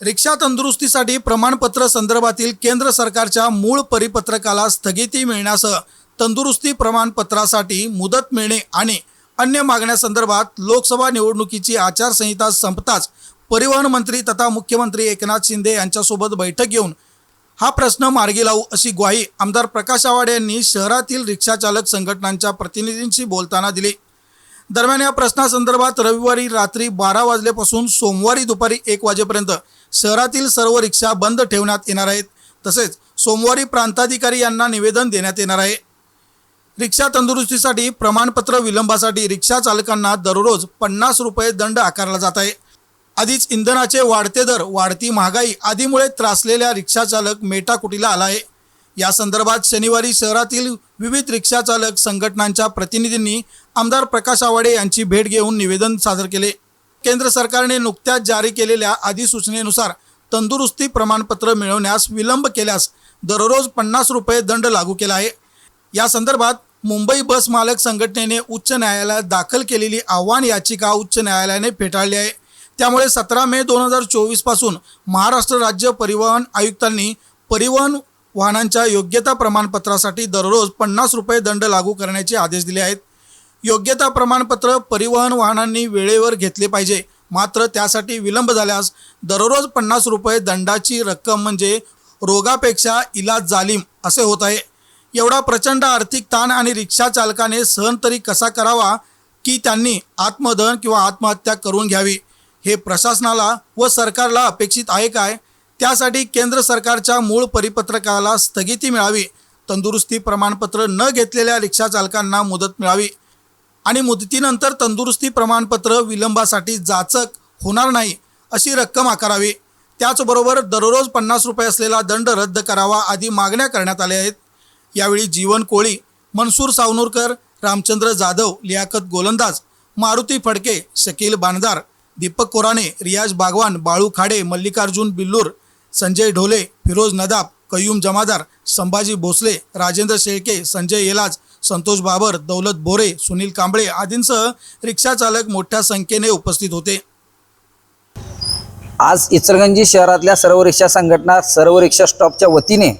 रिक्षा तंदुरुस्तीसाठी प्रमाणपत्र संदर्भातील केंद्र सरकारच्या मूळ परिपत्रकाला स्थगिती मिळण्यासह तंदुरुस्ती प्रमाणपत्रासाठी मुदत मिळणे आणि अन्य मागण्यासंदर्भात लोकसभा निवडणुकीची आचारसंहिता संपताच परिवहन मंत्री तथा मुख्यमंत्री एकनाथ शिंदे यांच्यासोबत बैठक घेऊन हा प्रश्न मार्गी लावू अशी ग्वाही आमदार प्रकाश आवाडे यांनी शहरातील रिक्षाचालक संघटनांच्या प्रतिनिधींशी बोलताना दिली. दरम्यान या प्रश्नासंदर्भात रविवारी रात्री बारा वाजल्यापासून सोमवारी दुपारी एक वाजेपर्यंत शहरातील सर्व रिक्षा बंद ठेवण्यात येणार आहेत. तसेच सोमवारी प्रांताधिकारी यांना निवेदन देण्यात येणार आहे. रिक्षा तंदुरुस्तीसाठी प्रमाणपत्र विलंबासाठी रिक्षा चालकांना दररोज पन्नास रुपये दंड आकारला जात आहे. आधीच इंधनाचे वाढते दर वाढती महागाई आदीमुळे त्रासलेल्या रिक्षाचालक मेटाकुटीला आला आहे. या संदर्भात शनिवारी शहरातील विविध रिक्षाचालक संघटनांच्या प्रतिनिधींनी आमदार प्रकाश आवाडे यांची भेट घेऊन निवेदन सादर केले. केंद्र सरकारने नुकत्याच जारी केलेल्या अधिसूचनेनुसार तंदुरुस्ती प्रमाणपत्र मिळवण्यास विलंब केल्यास दररोज पन्नास रुपये दंड लागू केला आहे. या संदर्भात मुंबई बस मालक संघटनेने उच्च न्यायालयात दाखल केलेली आव्हान याचिका उच्च न्यायालयाने फेटाळली आहे. त्यामुळे सतरा मे दोन हजार चोवीसपासून महाराष्ट्र राज्य परिवहन आयुक्तांनी परिवहन वाहनांच्या योग्यता प्रमाणपत्रासाठी दररोज पन्नास रुपये दंड लागू करण्याचे आदेश दिले आहेत. योग्यता प्रमाणपत्र परिवहन वाहनांनी वेळेवर घेतले पाहिजे. मात्र त्यासाठी विलंब झाल्यास दररोज पन्नास रुपये दंडाची रक्कम म्हणजे रोगापेक्षा इलाज जालीम असे होत आहे. एवढा प्रचंड आर्थिक ताण आणि रिक्षा चालकाने सहन तरी कसा करावा की त्यांनी आत्मदहन किंवा आत्महत्या करून घ्यावी? हे प्रशासनाला व सरकारला अपेक्षित आहे काय? त्यासाठी केंद्र सरकारच्या मूळ परिपत्रकाला स्थगिती मिळावी. तंदुरुस्ती प्रमाणपत्र न घेतलेल्या रिक्षा चालकांना मुदत मिळावी. आणि मुदतीनंतर तंदुरुस्ती प्रमाणपत्र विलंबासाठी जाचक होणार नाही अशी रक्कम आकारावी. त्याचबरोबर दररोज पन्नास रुपये असलेला दंड रद्द करावा आदी मागण्या करण्यात आल्या आहेत. यावेळी जीवन कोळी मनसूर सावनूरकर रामचंद्र जाधव लियाकत गोलंदाज मारुती फडके शकील बांधार दीपक कोराणे रियाज बागवान बाळू खाडे मल्लिकार्जुन बिल्लूर संजय ढोले फिरोज नदाब कयूम जमादार संभाजी भोसले राजेंद्र शेळके संजय येलाज संतोष बाबर दौलत बोरे सुनील कांबळे आदींसह रिक्षाचालक मोठ्या संख्येने उपस्थित होते. आज इचलगंजी शहरातल्या सर्व रिक्षा संघटना सर्व रिक्षा स्टॉपच्या वतीने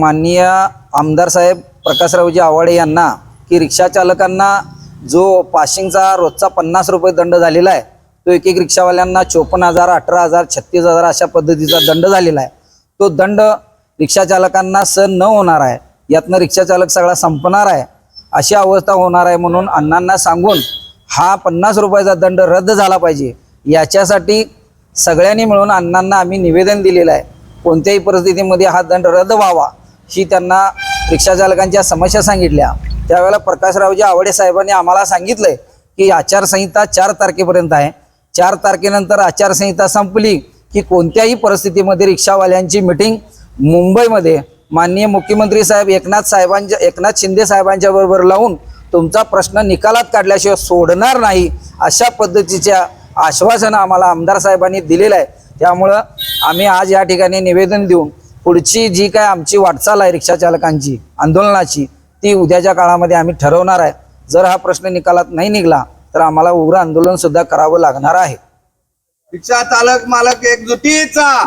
माननीय आमदार साहेब प्रकाशरावजी आवाडे यांना की रिक्षा चालकांना जो पाशिंगचा रोजचा पन्नास रुपये दंड झालेला आहे तो एक एक रिक्षावाल्यांना चोपन्न हजार अठरा हजार छत्तीस हजार अशा पद्धतीचा दंड झालेला आहे. तो दंड रिक्षा चालकांना सहन न होणार आहे. यातनं रिक्षा चालक सगळा संपणार आहे. अशी अवस्था होणार आहे म्हणून अण्णांना सांगून हा पन्नास रुपयाचा दंड रद्द झाला पाहिजे. याच्यासाठी सगळ्यांनी मिळून अण्णांना आम्ही निवेदन दिलेलं आहे. कोणत्याही परिस्थितीमध्ये हा दंड रद्द व्हावा ही त्यांना रिक्षा चालकांच्या समस्या सांगितल्या. त्यावेळेला प्रकाशरावजी आवडे साहेबांनी आम्हाला सांगितलंय की आचारसंहिता चार तारखेपर्यंत आहे. चार तारखेनंतर आचारसंहिता संपली की कोणत्याही परिस्थितीमध्ये रिक्षावाल्यांची मिटिंग मुंबईमध्ये माननीय मुख्यमंत्री साहेब एकनाथ साहेबांच्या एकनाथ शिंदे साहेबांच्या बरोबर लावून तुमचा प्रश्न निकालात काढल्याशिवाय सोडणार नाही अशा पद्धतीच्या आश्वासन आम्हाला आमदार साहेबांनी दिलेलं आहे. त्यामुळं आम्ही आज या ठिकाणी निवेदन देऊन पुढची जी काय आमची वाटचाल आहे रिक्षा चालकांची आंदोलनाची ती उद्याच्या काळामध्ये आम्ही ठरवणार आहे. जर हा प्रश्न निकालात नाही निघला तर आम्हाला उग्र आंदोलन सुद्धा करावं लागणार आहे. रिक्षा चालक मालक एकजुटीचा.